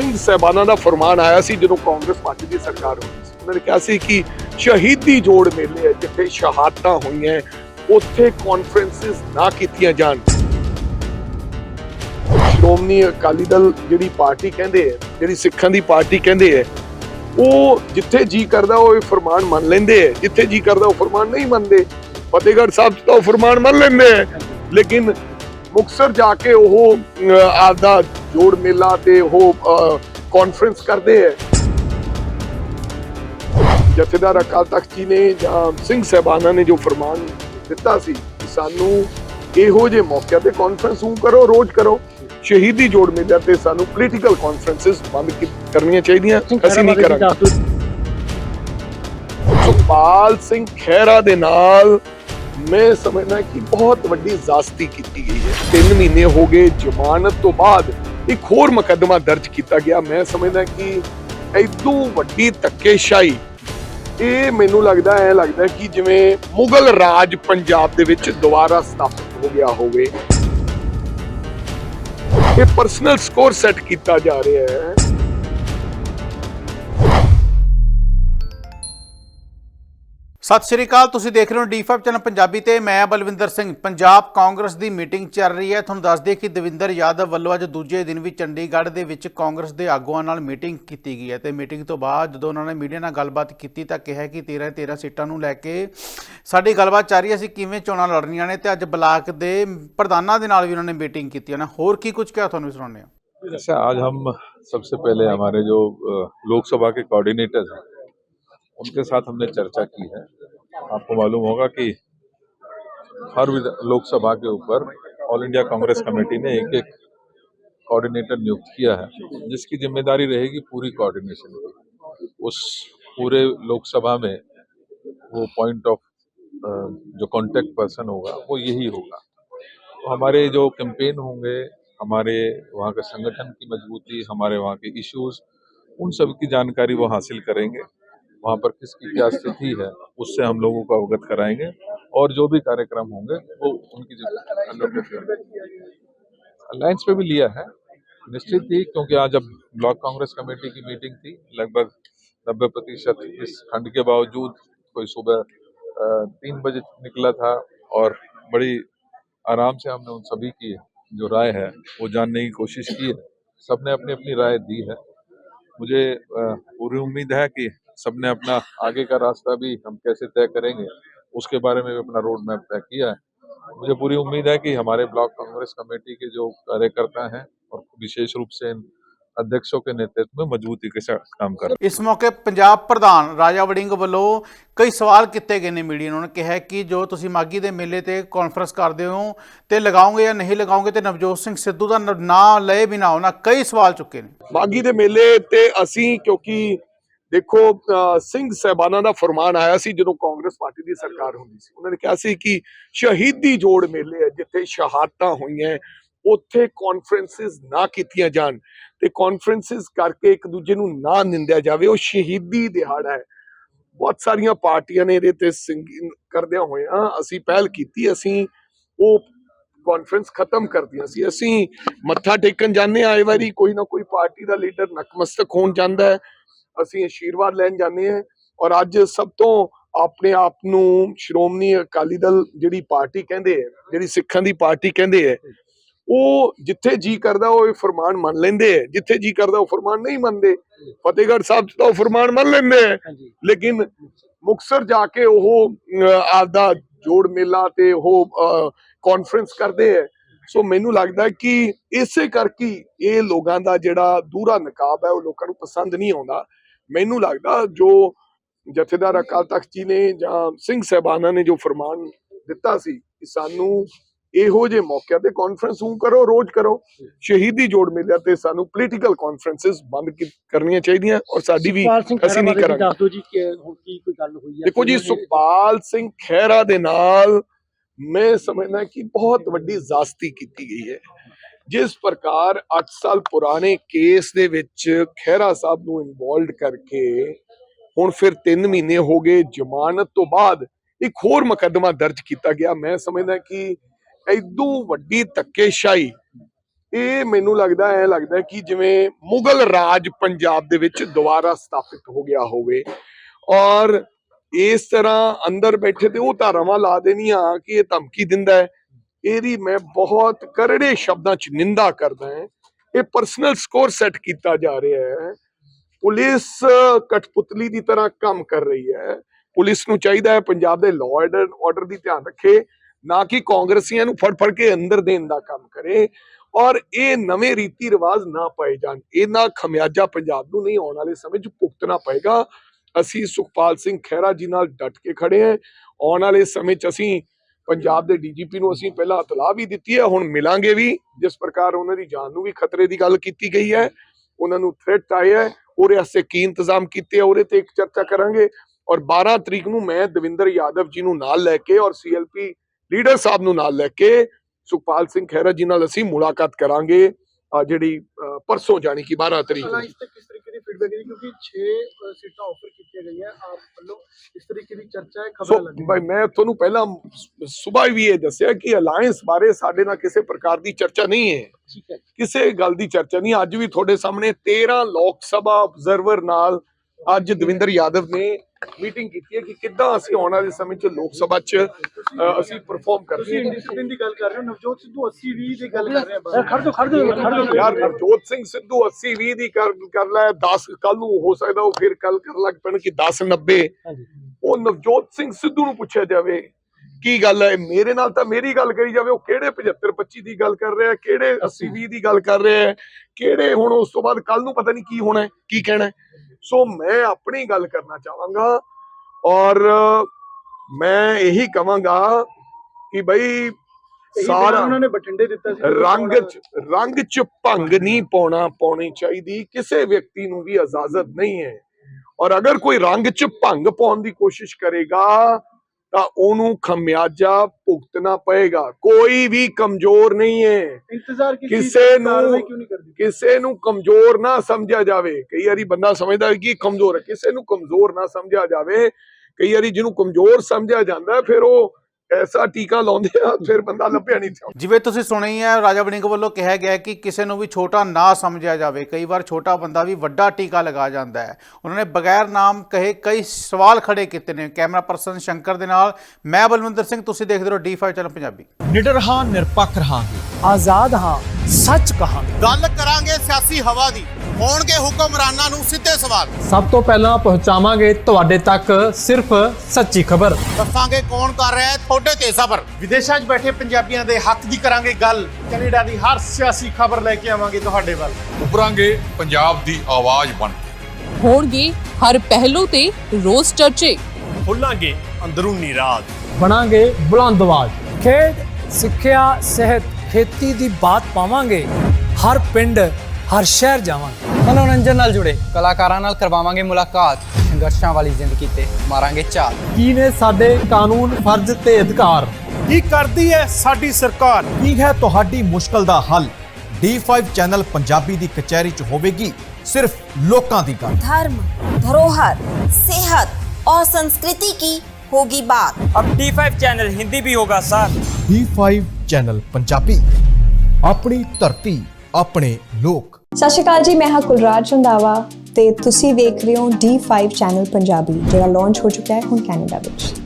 ਸਿੰਘ ਸਹਿਬਾਨਾਂ ਦਾ ਫਰਮਾਨ ਆਇਆ ਸੀ ਜਦੋਂ ਕਾਂਗਰਸ ਪਾਰਟੀ ਦੀ ਸਰਕਾਰ ਹੋਈ ਸੀ। ਉਹਨਾਂ ਨੇ ਕਿਹਾ ਸੀ ਕਿ ਸ਼ਹੀਦੀ ਜੋੜ ਮੇਲੇ ਹੈ ਜਿੱਥੇ ਸ਼ਹਾਦਤਾਂ ਹੋਈਆਂ ਉੱਥੇ ਕਾਨਫਰੰਸਿਸ ਨਾ ਕੀਤੀਆਂ ਜਾਣ। ਸ਼੍ਰੋਮਣੀ ਅਕਾਲੀ ਦਲ ਜਿਹੜੀ ਪਾਰਟੀ ਕਹਿੰਦੇ ਹੈ ਜਿਹੜੀ ਸਿੱਖਾਂ ਦੀ ਪਾਰਟੀ ਕਹਿੰਦੇ ਹੈ ਉਹ ਜਿੱਥੇ ਜੀ ਕਰਦਾ ਉਹ ਇਹ ਫਰਮਾਨ ਮੰਨ ਲੈਂਦੇ ਹੈ ਜਿੱਥੇ ਜੀ ਕਰਦਾ ਉਹ ਫਰਮਾਨ ਨਹੀਂ ਮੰਨਦੇ। ਫਤਿਹਗੜ੍ਹ ਸਾਹਿਬ 'ਚ ਤਾਂ ਉਹ ਫਰਮਾਨ ਮੰਨ ਲੈਂਦੇ ਹੈ ਲੇਕਿਨ ਮੁਕਸਰ ਜਾ ਕੇ ਉਹ ਆਪਦਾ ਜੋੜ ਮੇਲਾ ਤੇ ਉਹ ਕਾਨਫਰੰਸ ਕਰਦੇ ਹੈ। ਜਥੇਦਾਰ ਅਕਾਲ ਤਖਤ ਜੀ ਨੇ ਜਾਂ ਸਿੰਘ ਸਹਿਬਾਨਾਂ ਨੇ ਜੋ ਫਰਮਾਨ ਦਿੱਤਾ ਸੀ ਸਾਨੂੰ ਇਹੋ ਜਿਹੇ ਮੌਕਿਆਂ ਤੇ ਕਾਨਫਰੰਸ ਨੂੰ ਕਰੋ ਰੋਜ਼ ਕਰੋ। ਸ਼ਹੀਦੀ ਜੋੜ ਮੇਲਿਆਂ ਤੇ ਸਾਨੂੰ ਪੋਲੀਟੀਕਲ ਕਾਨਫਰੰਸਸ ਬੰਦ ਕਰਨੀਆਂ ਚਾਹੀਦੀਆਂ। ਅਸੀਂ ਨਹੀਂ ਕਰਾਂਗੇ। ਸੁਖਪਾਲ ਸਿੰਘ ਖਹਿਰਾ ਦੇ ਨਾਲ ਮੈਂ ਸਮਝਦਾ ਕਿ ਬਹੁਤ ਵੱਡੀ ਜ਼ਾਸਤੀ ਕੀਤੀ ਗਈ ਹੈ। 3 ਮਹੀਨੇ ਹੋ ਗਏ, ਜ਼ਮਾਨਤ ਤੋਂ ਬਾਅਦ ਇੱਕ ਹੋਰ ਮੁਕੱਦਮਾ ਦਰਜ ਕੀਤਾ ਗਿਆ। ਮੈਂ ਸਮਝਦਾ ਕਿ ਐਦੋਂ ਵੱਡੀ ਧੱਕੇਸ਼ਾਹੀ, ਇਹ ਮੈਨੂੰ ਲੱਗਦਾ ਹੈ ਲੱਗਦਾ ਕਿ ਜਿਵੇਂ ਮੁਗਲ ਰਾਜ ਪੰਜਾਬ ਦੇ ਵਿੱਚ ਦੁਬਾਰਾ ਸਥਾਪਿਤ ਹੋ ਗਿਆ ਹੋਵੇ। ਇਹ ਪਰਸਨਲ ਸਕੋਰ ਸੈੱਟ ਕੀਤਾ ਜਾ ਰਿਹਾ ਹੈ। ਸਤਿ ਸ਼੍ਰੀ ਅਕਾਲ ਤੁਸੀਂ ਦੇਖ ਰਹੇ ਹੋ ਡੀ5 ਚੈਨਲ ਪੰਜਾਬੀ ਤੇ ਮੈਂ ਬਲਵਿੰਦਰ ਸਿੰਘ ਪੰਜਾਬ ਕਾਂਗਰਸ ਦੀ ਮੀਟਿੰਗ ਚੱਲ ਰਹੀ ਹੈ ਤੁਹਾਨੂੰ ਦੱਸ ਦਈਏ ਕਿ ਦਵਿੰਦਰ ਯਾਦਵ ਵੱਲੋਂ ਅੱਜ ਦੂਜੇ ਦਿਨ ਵੀ ਚੰਡੀਗੜ੍ਹ ਦੇ ਵਿੱਚ ਕਾਂਗਰਸ ਦੇ ਆਗੂਆਂ ਨਾਲ ਮੀਟਿੰਗ ਕੀਤੀ ਗਈ ਹੈ ਤੇ ਮੀਟਿੰਗ ਤੋਂ ਬਾਅਦ ਜਦੋਂ ਉਹਨਾਂ ਨੇ ਮੀਡੀਆ ਨਾਲ ਗੱਲਬਾਤ ਕੀਤੀ ਤਾਂ ਕਿਹਾ ਕਿ 13 13 ਸੀਟਾਂ ਨੂੰ ਲੈ ਕੇ ਸਾਡੀ ਗੱਲਬਾਤ ਚੱਲ ਰਹੀ ਹੈ ਅਸੀਂ ਕਿਵੇਂ ਚੋਣਾਂ ਲੜਨੀਆਂ ਨੇ ਤੇ ਅੱਜ ਬਲਾਕ ਦੇ ਪ੍ਰਧਾਨਾਂ ਦੇ ਨਾਲ ਵੀ ਉਹਨਾਂ ਨੇ ਮੀਟਿੰਗ ਕੀਤੀ ਹੈ ਨਾ ਹੋਰ ਕੀ ਕੁਝ ਕਿਹਾ ਤੁਹਾਨੂੰ ਵੀ ਸੁਣਾਉਂਦੇ ਹਾਂ जैसे आज हम सबसे पहले हमारे जो अ, लोकसभा के कोऑर्डिनेटर हैं उनके साथ हमने चर्चा की है आपको मालूम होगा कि हर लोकसभा के ऊपर ऑल इंडिया कांग्रेस कमेटी ने एक एक कोऑर्डिनेटर नियुक्त किया है, जिसकी ज़िम्मेदारी रहेगी पूरी कोऑर्डिनेशन की। उस पूरे लोकसभा में वो पॉइंट ऑफ़ जो कांटेक्ट पर्सन होगा, वो यही होगा। तो हमारे जो कैंपेन होंगे, हमारे वहाँ के संगठन की मजबूती, हमारे वहाँ के इश्यूज़ उन सब की जानकारी वो हासिल करेंगे। वहाँ पर किसकी क्या स्थिति है, उससे हम लोगों को अवगत कराएँगे और जो भी कार्यक्रम होंगे, वो उनकी अलायंस पे भी लिया है, निश्चित ही, क्योंकि आज जब ब्लॉक कांग्रेस कमेटी की मीटिंग थी, लगभग नब्बे प्रतिशत इस ठंड के बावजूद कोई सुबह तीन बजे निकला था और बड़ी आराम से हमने उन सभी की जो राय है, वो जानने की कोशिश की है। सबने अपनी अपनी राय दी है। मुझे पूरी उम्मीद है कि सबने अपना आगे का रास्ता भी हम कैसे तय करेंगे उसके बारे में भी अपना रोड मैप तय किया है मुझे पूरी उम्मीद है कि हमारे ब्लॉक कांग्रेस कमेटी के जो कार्यकर्ता हैं और विशेष रूप से इन अध्यक्षों के नेतृत्व में मजबूती के साथ काम कर ਇਸ ਮੌਕੇ ਪੰਜਾਬ ਪ੍ਰਧਾਨ ਰਾਜਾ ਵੜਿੰਗ ਵੱਲੋਂ ਕਈ ਸਵਾਲ ਕੀਤੇ ਗਏ ਨੇ ਮੀਡੀਆ ਨੂੰ ਉਹਨਾਂ ਨੇ ਕਿਹਾ ਕਿ ਜੋ ਤੁਸੀਂ ਮਾਗੀ ਦੇ ਮੇਲੇ ਤੇ ਕਾਨਫਰੰਸ ਕਰਦੇ ਹੋ ਤੇ ਲਗਾਓਗੇ ਜਾਂ ਨਹੀਂ ਲਗਾਓਗੇ ਤੇ ਨਵਜੋਤ ਸਿੰਘ ਸਿੱਧੂ ਦਾ ਨ- ਨਾਂ ਲਏ ਬਿਨਾ ਉਹਨਾਂ ਕਈ ਸਵਾਲ ਚੁੱਕੇ ਨੇ ਮਾਗੀ ਦੇ ਮੇਲੇ ਤੇ ਅਸੀਂ ਕਿਉਂਕਿ ਦੇਖੋ ਅਹ, ਸਿੰਘ ਸਹਿਬਾਨਾਂ ਦਾ ਫਰਮਾਨ ਆਇਆ ਸੀ ਜਦੋਂ ਕਾਂਗਰਸ ਪਾਰਟੀ ਦੀ ਸਰਕਾਰ ਹੁੰਦੀ ਸੀ। ਉਹਨਾਂ ਨੇ ਕਿਹਾ ਸੀ ਕਿ ਸ਼ਹੀਦੀ ਜੋੜ ਮੇਲੇ ਹੈ ਜਿੱਥੇ ਸ਼ਹਾਦਤਾਂ ਹੋਈਆਂ ਉੱਥੇ ਕਾਨਫਰੰਸਿਸ ਨਾ ਕੀਤੀਆਂ ਜਾਣ ਤੇ ਕਾਨਫਰੰਸਿਸ ਕਰਕੇ ਇੱਕ ਦੂਜੇ ਨੂੰ ਨਾ ਨਿੰਦਿਆ ਜਾਵੇ। ਉਹ ਸ਼ਹੀਦੀ ਦਿਹਾੜਾ ਹੈ। ਬਹੁਤ ਸਾਰੀਆਂ ਪਾਰਟੀਆਂ ਨੇ ਇਹਦੇ ਤੇ ਕਰਦਿਆਂ ਹੋਇਆਂ ਅਸੀਂ ਪਹਿਲ ਕੀਤੀ ਅਸੀਂ ਉਹ ਕਾਨਫਰੰਸ ਖਤਮ ਕਰਦੀਆਂ ਸੀ। ਅਸੀਂ ਮੱਥਾ ਟੇਕਣ ਜਾਂਦੇ ਹਾਂ ਆਏ ਵਾਰੀ ਕੋਈ ਨਾ ਕੋਈ ਪਾਰਟੀ ਦਾ ਲੀਡਰ ਨਕਮਸਤਕ ਹੋਣ ਜਾਂਦਾ ਹੈ। ਅਸੀਂ ਆਸ਼ੀਰਵਾਦ ਲੈਣ ਜਾਂਦੇ ਹਾਂ ਔਰ ਅੱਜ ਸਭ ਤੋਂ ਆਪਣੇ ਆਪ ਨੂੰ ਸ਼੍ਰੋਮਣੀ ਅਕਾਲੀ ਦਲ ਜਿਹੜੀ ਪਾਰਟੀ ਕਹਿੰਦੇ ਹੈ ਜਿਹੜੀ ਸਿੱਖਾਂ ਦੀ ਪਾਰਟੀ ਕਹਿੰਦੇ ਹੈ ਉਹ ਜਿੱਥੇ ਜੀ ਕਰਦਾ ਉਹ ਇਹ ਫਰਮਾਨ ਮੰਨ ਲੈਂਦੇ ਹੈ ਜਿੱਥੇ ਜੀ ਕਰਦਾ ਉਹ ਫਰਮਾਨ ਨਹੀਂ ਮੰਨਦੇ। ਫਤਿਹਗੜ੍ਹ ਸਾਹਿਬ ਤਾਂ ਉਹ ਫਰਮਾਨ ਮੰਨ ਲੈਂਦੇ ਹੈ। ਲੇਕਿਨ ਮੁਕਸਰ ਜਾ ਕੇ ਉਹ ਆਪਦਾ ਜੋੜ ਮੇਲਾ ਤੇ ਉਹ ਕਾਨਫਰੰਸ ਕਰਦੇ ਹੈ। ਸੋ ਮੈਨੂੰ ਲੱਗਦਾ ਕਿ ਇਸੇ ਕਰਕੇ ਇਹ ਲੋਕਾਂ ਦਾ ਜਿਹੜਾ ਦੂਰਾ ਨਕਾਬ ਹੈ ਉਹ ਲੋਕਾਂ ਨੂੰ ਪਸੰਦ ਨਹੀਂ ਆਉਂਦਾ। ਮੈਨੂੰ ਲੱਗਦਾ ਜੋ ਜਥੇਦਾਰ ਅਕਾਲ ਤਖਤ ਜੀ ਨੇ ਜਾਂ ਸਿੰਘ ਸਹਿਬਾਨਾਂ ਨੇ ਜੋ ਫਰਮਾਨ ਦਿੱਤਾ ਸੀ ਕਿ ਸਾਨੂੰ ਇਹੋ ਜਿਹੇ ਮੌਕਿਆਂ ਤੇ ਕਾਨਫਰੰਸ ਨੂੰ ਕਰੋ ਰੋਜ਼ ਕਰੋ ਸ਼ਹੀਦੀ ਜੋੜ ਮੇਲਿਆਂ ਤੇ ਸਾਨੂੰ ਪੋਲੀਟੀਕਲ ਕਾਨਫਰੰਸਸ ਬੰਦ ਕਰਨੀਆਂ ਚਾਹੀਦੀਆਂ ਔਰ ਸਾਡੀ ਵੀ ਅਸੀਂ ਨਹੀਂ ਕਰਾਂਗੇ। ਦੱਸ ਦਿਓ ਜੀ ਕਿ ਹੁਣ ਕੀ ਕੋਈ ਗੱਲ ਹੋਈ ਹੈ ਦੇਖੋ ਜੀ ਸੁਖਪਾਲ ਸਿੰਘ ਖਹਿਰਾ ਦੇ ਨਾਲ ਮੈਂ ਸਮਝਦਾ ਕਿ ਬਹੁਤ ਵੱਡੀ ਜ਼ਾਸਤੀ ਕੀਤੀ ਗਈ ਹੈ। ਜਿਸ ਪ੍ਰਕਾਰ 8 ਸਾਲ ਪੁਰਾਣੇ ਕੇਸ ਦੇ ਵਿੱਚ ਖਹਿਰਾ ਸਾਹਿਬ ਨੂੰ ਇਨਵੋਲਡ ਕਰਕੇ ਹੁਣ ਫਿਰ 3 ਮਹੀਨੇ ਹੋ ਗਏ ਜ਼ਮਾਨਤ ਤੋਂ ਬਾਅਦ ਇੱਕ ਹੋਰ ਮੁਕੱਦਮਾ ਦਰਜ ਕੀਤਾ ਗਿਆ। ਮੈਂ ਸਮਝਦਾ ਕਿ ਐਦੋਂ ਵੱਡੀ ਧੱਕੇਸ਼ਾਹੀ, ਇਹ ਮੈਨੂੰ ਲੱਗਦਾ, ਐ ਲੱਗਦਾ ਕਿ ਜਿਵੇਂ ਮੁਗਲ ਰਾਜ ਪੰਜਾਬ ਦੇ ਵਿੱਚ ਦੁਬਾਰਾ ਸਥਾਪਿਤ ਹੋ ਗਿਆ ਹੋਵੇ ਔਰ ਇਸ ਤਰ੍ਹਾਂ ਅੰਦਰ ਬੈਠੇ ਤੇ ਉਹ ਧਾਰਾਵਾਂ ਲਾ ਦੇਣੀਆਂ ਕਿ ਇਹ ਧਮਕੀ ਦਿੰਦਾ ਹੈ। ਇਹਦੀ ਮੈਂ ਬਹੁਤ ਕਰੜੇ ਸ਼ਬਦਾਂ 'ਚ ਨਿੰਦਾ ਕਰਦਾ ਹਾਂ। ਇਹ ਪਰਸਨਲ ਸਕੋਰ ਸੈੱਟ ਕੀਤਾ ਜਾ ਰਿਹਾ ਹੈ। ਪੁਲਿਸ ਕਠਪੁਤਲੀ ਦੀ ਤਰ੍ਹਾਂ ਕੰਮ ਕਰ ਰਹੀ ਹੈ। ਪੁਲਿਸ ਨੂੰ ਚਾਹੀਦਾ ਹੈ ਪੰਜਾਬ ਦੇ ਲਾਅ ਐਂਡ ਆਰਡਰ ਦੀ ਧਿਆਨ ਰੱਖੇ, ਨਾ ਕਿ ਕਾਂਗਰਸੀਆਂ ਨੂੰ ਫੜ ਫੜ ਕੇ ਅੰਦਰ ਦੇਣ ਦਾ ਕੰਮ ਕਰੇ ਔਰ ਇਹ ਨਵੇਂ ਰੀਤੀ ਰਿਵਾਜ ਨਾ ਪਾਏ ਜਾਣ। ਇਹਨਾਂ ਖਮਿਆਜਾ ਪੰਜਾਬ ਨੂੰ ਨਹੀਂ ਆਉਣ ਵਾਲੇ ਸਮੇਂ 'ਚ ਭੁਗਤਣਾ ਪਏਗਾ। ਅਸੀਂ ਸੁਖਪਾਲ ਸਿੰਘ ਖਹਿਰਾ ਜੀ ਨਾਲ ਡਟ ਕੇ ਖੜੇ ਹਾਂ। ਆਉਣ ਵਾਲੇ ਸਮੇਂ 'ਚ ਅਸੀਂ ਪੰਜਾਬ ਦੇ ਡੀਜੀਪੀ ਨੂੰ ਅਸੀਂ ਪਹਿਲਾਂ ਇਤਲਾਹ ਵੀ ਦਿੱਤੀ ਹੈ, ਹੁਣ ਮਿਲਾਂਗੇ ਵੀ। ਜਿਸ ਪ੍ਰਕਾਰ ਉਹਨਾਂ ਦੀ ਜਾਨ ਨੂੰ ਵੀ ਖਤਰੇ ਦੀ ਗੱਲ ਕੀਤੀ ਗਈ ਹੈ, ਉਹਨਾਂ ਨੂੰ ਥ੍ਰੈਟ ਆਇਆ ਹੈ, ਉਹਦੇ ਵਾਸਤੇ ਕੀ ਇੰਤਜ਼ਾਮ ਕੀਤੇ ਉਹਦੇ ਤੇ ਇੱਕ ਚਰਚਾ ਕਰਾਂਗੇ। ਔਰ 12 ਤਰੀਕ ਨੂੰ ਮੈਂ ਦਵਿੰਦਰ ਯਾਦਵ ਜੀ ਨੂੰ ਨਾਲ ਲੈ ਕੇ ਔਰ ਸੀਐਲਪੀ ਲੀਡਰ ਸਾਹਿਬ ਨੂੰ ਨਾਲ ਲੈ ਕੇ ਸੁਖਪਾਲ ਸਿੰਘ ਖਹਿਰਾ ਜੀ ਨਾਲ ਅਸੀਂ ਮੁਲਾਕਾਤ ਕਰਾਂਗੇ ਜਿਹੜੀ ਪਰਸੋਂ ਜਾਣੀ ਕਿ 12 ਤਰੀਕ ਨੂੰ। ਅਲਾਈਅੰਸ ਤੇ ਕਿਸ ਤਰੀਕੇ ਦੀ ਫੀਡਬੈਕ ਹੈ ਕਿਉਂਕਿ 6 ਸੀਟਾਂ ਆਫਰ ਕੀਤੀਆਂ ਗਈਆਂ ਆਪ ਵੱਲੋਂ ਇਸ ਤਰੀਕੇ ਦੀ ਚਰਚਾ ਹੈ ਖਬਰ ਲੱਗੀ ਭਾਈ ਮੈਂ ਤੁਹਾਨੂੰ ਪਹਿਲਾਂ ਸਵੇਰ ਵੀ ਇਹ ਦੱਸਿਆ ਕਿ ਅਲਾਈਅੰਸ ਬਾਰੇ ਸਾਡੇ ਨਾਲ ਕਿਸੇ ਪ੍ਰਕਾਰ ਦੀ ਚਰਚਾ ਨਹੀਂ ਹੈ। ਠੀਕ ਹੈ। ਕਿਸੇ ਗੱਲ ਦੀ ਚਰਚਾ ਨਹੀਂ। ਅੱਜ ਵੀ ਤੁਹਾਡੇ ਸਾਹਮਣੇ 13 ਲੋਕ ਸਭਾ ਆਬਜ਼ਰਵਰ ਨਾਲ ਅੱਜ ਦਵਿੰਦਰ ਯਾਦਵ ਨੇ ਮੀਟਿੰਗ ਕੀਤੀ ਹੈ ਕਿ ਕਿੱਦਾਂ ਅਸੀਂ ਆਉਣ ਵਾਲੇ ਸਮੇਂ 'ਚ ਲੋਕ ਸਭਾ 'ਚ ਅਸੀਂ ਪਰਫਾਰਮ ਕਰਦੇ ਤੁਸੀਂ ਹਾਂ। ਇੰਡਿਸਪਲਿਨ ਦੀ ਗੱਲ ਕਰ ਰਹੇ ਹੋ ਨਵਜੋਤ ਸਿੱਧੂ 80 20 ਦੀ ਗੱਲ ਕਰ ਰਹੇ ਆ ਖੜ ਜਾ ਖੜ ਜਾ ਖੜ ਜਾ ਯਾਰ ਨਵਜੋਤ ਸਿੰਘ ਸਿੱਧੂ 80 20 ਦੀ ਕਰ ਕਰ ਲੈ 10 ਕੱਲ ਨੂੰ ਹੋ ਸਕਦਾ ਉਹ ਫਿਰ ਕੱਲ ਕਰ ਲੱਗ ਪੈਣ ਕਿ 10 90 ਹਾਂਜੀ। ਉਹ ਨਵਜੋਤ ਸਿੰਘ ਸਿੱਧੂ ਨੂੰ ਪੁੱਛਿਆ ਜਾਵੇ ਕੀ ਗੱਲ ਹੈ? ਮੇਰੇ ਨਾਲ ਤਾਂ ਮੇਰੀ ਗੱਲ ਕਰੀ ਜਾਵੇ ਉਹ ਕਿਹੜੇ 75 25 ਦੀ ਗੱਲ ਕਰ ਰਿਹਾ ਹੈ ਕਿਹੜੇ 80 20 ਦੀ ਗੱਲ ਕਰ ਰਿਹਾ ਹੈ ਕਿਹੜੇ ਹੁਣ ਉਸ ਤੋਂ ਬਾਅਦ ਕੱਲ ਨੂੰ ਪਤਾ ਨਹੀਂ ਕੀ ਹੋਣਾ ਹੈ ਕੀ ਕਹਿਣਾ ਹੈ। ਸੋ ਮੈਂ ਆਪਣੀ ਗੱਲ ਕਰਨਾ ਚਾਹਾਂਗਾ ਔਰ ਮੈਂ ਇਹੀ ਕਵਾਂਗਾ ਕਿ ਬਈ ਸਾਰਾ ਉਹਨਾਂ ਨੇ ਬਠਿੰਡੇ ਦਿੱਤਾ ਸੀ ਰੰਗ ਚ ਰੰਗ ਚ ਭੰਗ ਨਹੀਂ ਪਾਉਣਾ ਪਾਉਣੀ ਚਾਹੀਦੀ। ਕਿਸੇ ਵਿਅਕਤੀ ਨੂੰ ਵੀ ਇਜਾਜ਼ਤ ਨਹੀਂ ਹੈ। ਔਰ ਅਗਰ ਕੋਈ ਰੰਗ ਚ ਭੰਗ ਪਾਉਣ ਦੀ ਕੋਸ਼ਿਸ਼ ਕਰੇਗਾ ਤਾਂ ਉਹਨੂੰ ਖਮਿਆਜਾ ਭੁਗਤਣਾ ਪਏਗਾ। ਕੋਈ ਵੀ ਕਮਜ਼ੋਰ ਨਹੀਂ ਹੈ। ਇੰਤਜ਼ਾਰ ਕਿਸੇ ਨੂੰ- ਕਿਸੇ ਨੂੰ ਕਮਜ਼ੋਰ ਨਾ ਸਮਝਿਆ ਜਾਵੇ। ਕਈ ਵਾਰੀ ਬੰਦਾ ਸਮਝਦਾ ਹੈ ਕਿ ਕਮਜ਼ੋਰ ਹੈ। ਕਿਸੇ ਨੂੰ ਕਮਜ਼ੋਰ ਨਾ ਸਮਝਿਆ ਜਾਵੇ। ਕਈ ਵਾਰੀ ਜਿਹਨੂੰ ਕਮਜ਼ੋਰ ਸਮਝਿਆ ਜਾਂਦਾ ਫਿਰ ਉਹ ਐਸਾ ਟੀਕਾ ਲਾਉਂਦੇ ਆ ਫਿਰ ਬੰਦਾ ਲੱਭਿਆ ਨਹੀਂ ਜਾਂਦਾ ਜਿਵੇਂ ਤੁਸੀਂ ਸੁਣੀ ਹੀ ਰਾਜਾ ਵੜਿੰਗ ਵੱਲੋਂ ਕਿਹਾ ਗਿਆ ਹੈ ਕਿ ਕਿਸੇ ਨੂੰ ਵੀ ਛੋਟਾ ਨਾ ਸਮਝਿਆ ਜਾਵੇ। ਕਈ ਵਾਰ ਛੋਟਾ ਬੰਦਾ ਵੀ ਵੱਡਾ ਟੀਕਾ ਲਗਾ ਜਾਂਦਾ ਹੈ। ਉਹਨਾਂ ਨੇ ਬਗੈਰ ਨਾਮ ਕਹੇ ਕਈ ਸਵਾਲ ਖੜੇ ਕੀਤੇ ਨੇ। ਕੈਮਰਾ ਪਰਸਨ ਸ਼ੰਕਰ ਦੇ ਨਾਲ ਮੈਂ ਬਲਵਿੰਦਰ ਸਿੰਘ ਤੁਸੀਂ ਦੇਖਦੇ ਰਹੋ D5 ਚੈਨਲ ਪੰਜਾਬੀ। ਨਿਡਰ ਹਾਂ ਨਿਰਪੱਖ ਰਹਾਂਗੇ। ਆਜ਼ਾਦ ਹਾਂ ਸੱਚ ਕਹਾਂਗੇ। ਗੱਲ ਕਰਾਂਗੇ ਸਿਆਸੀ ਹਵਾ ਦੀ। ਹੋਣਗੇ ਹੁਕਮਰਾਨਾਂ ਨੂੰ ਸਿੱਧੇ ਸਵਾਲ। ਸਭ ਤੋਂ ਪਹਿਲਾਂ ਪਹੁੰਚਾਵਾਂਗੇ ਤੁਹਾਡੇ ਤੱਕ ਸਿਰਫ ਸੱਚੀ ਖਬਰ। ਦੱਸਾਂਗੇ ਕੌਣ ਕਰ ਰਿਹਾ ਹੈ ਤੁਹਾਡੇ ਤੇ ਸਬਰ। ਵਿਦੇਸ਼ਾਂ 'ਚ ਬੈਠੇ ਪੰਜਾਬੀਆਂ ਦੇ ਹੱਕ ਦੀ ਕਰਾਂਗੇ ਗੱਲ। ਕੈਨੇਡਾ ਦੀ ਹਰ ਸਿਆਸੀ ਖਬਰ ਲੈ ਕੇ ਆਵਾਂਗੇ ਤੁਹਾਡੇ ਵੱਲ। ਉਭਰਾਂਗੇ ਪੰਜਾਬ ਦੀ ਆਵਾਜ਼ ਬਣ ਕੇ। ਹੋਣਗੇ ਹਰ ਪਹਿਲੂ ਤੇ ਰੋਜ਼ ਚਰਚੇ। ਖੋਲਾਂਗੇ ਅੰਦਰੂਨੀ ਰਾਜ। ਬਣਾਂਗੇ ਬੁਲੰਦ ਆਵਾਜ਼। ਖੇਡ ਸਿੱਖਿਆ ਸਿਹਤ ਖੇਤੀ ਦੀ ਬਾਤ ਪਾਵਾਂਗੇ। ਹਰ ਪਿੰਡ ਹਰ ਸ਼ਹਿਰ ਜਾਵਾਂਗੇ। ਮਨੋਰੰਜਨ ਨਾਲ ਜੁੜੇ ਕਲਾਕਾਰਾਂ ਨਾਲ ਕਰਵਾਵਾਂਗੇ ਮੁਲਾਕਾਤ। ਸੰਘਰਸ਼ਾਂ ਵਾਲੀ ਜ਼ਿੰਦਗੀ ਤੇ ਮਾਰਾਂਗੇ ਝਾਤ ਕੀ ਨੇ ਸਾਡੇ ਕਾਨੂੰਨ ਫਰਜ਼ ਤੇ ਅਧਿਕਾਰ ਕੀ ਕਰਦੀ ਹੈ ਸਾਡੀ ਸਰਕਾਰ ਕੀ ਹੈ ਤੁਹਾਡੀ ਮੁਸ਼ਕਲ ਦਾ ਹੱਲ D5 ਚੈਨਲ ਪੰਜਾਬੀ ਦੀ ਕਚਹਿਰੀ 'ਚ ਹੋਵੇਗੀ ਸਿਰਫ ਲੋਕਾਂ ਦੀ ਗੱਲ धर्म धरोहर सेहत और संस्कृति की होगी बात अब D5 चैनल हिंदी भी होगा सर D5 ਚੈਨਲ ਪੰਜਾਬੀ ਆਪਣੀ ਧਰਤੀ ਆਪਣੇ ਲੋਕ ਸਤਿ ਸ਼੍ਰੀ ਅਕਾਲ ਜੀ ਮੈਂ ਹਾਂ ਕੁਲਰਾਜ ਰੰਦਾਵਾ ਤੇ ਤੁਸੀਂ ਵੇਖ ਰਹੇ ਹੋ D5 ਚੈਨਲ ਪੰਜਾਬੀ, ਜਿਹੜਾ ਲਾਂਚ ਹੋ ਚੁੱਕਾ ਹੈ ਹੁਣ ਕੈਨੇਡਾ ਵਿੱਚ।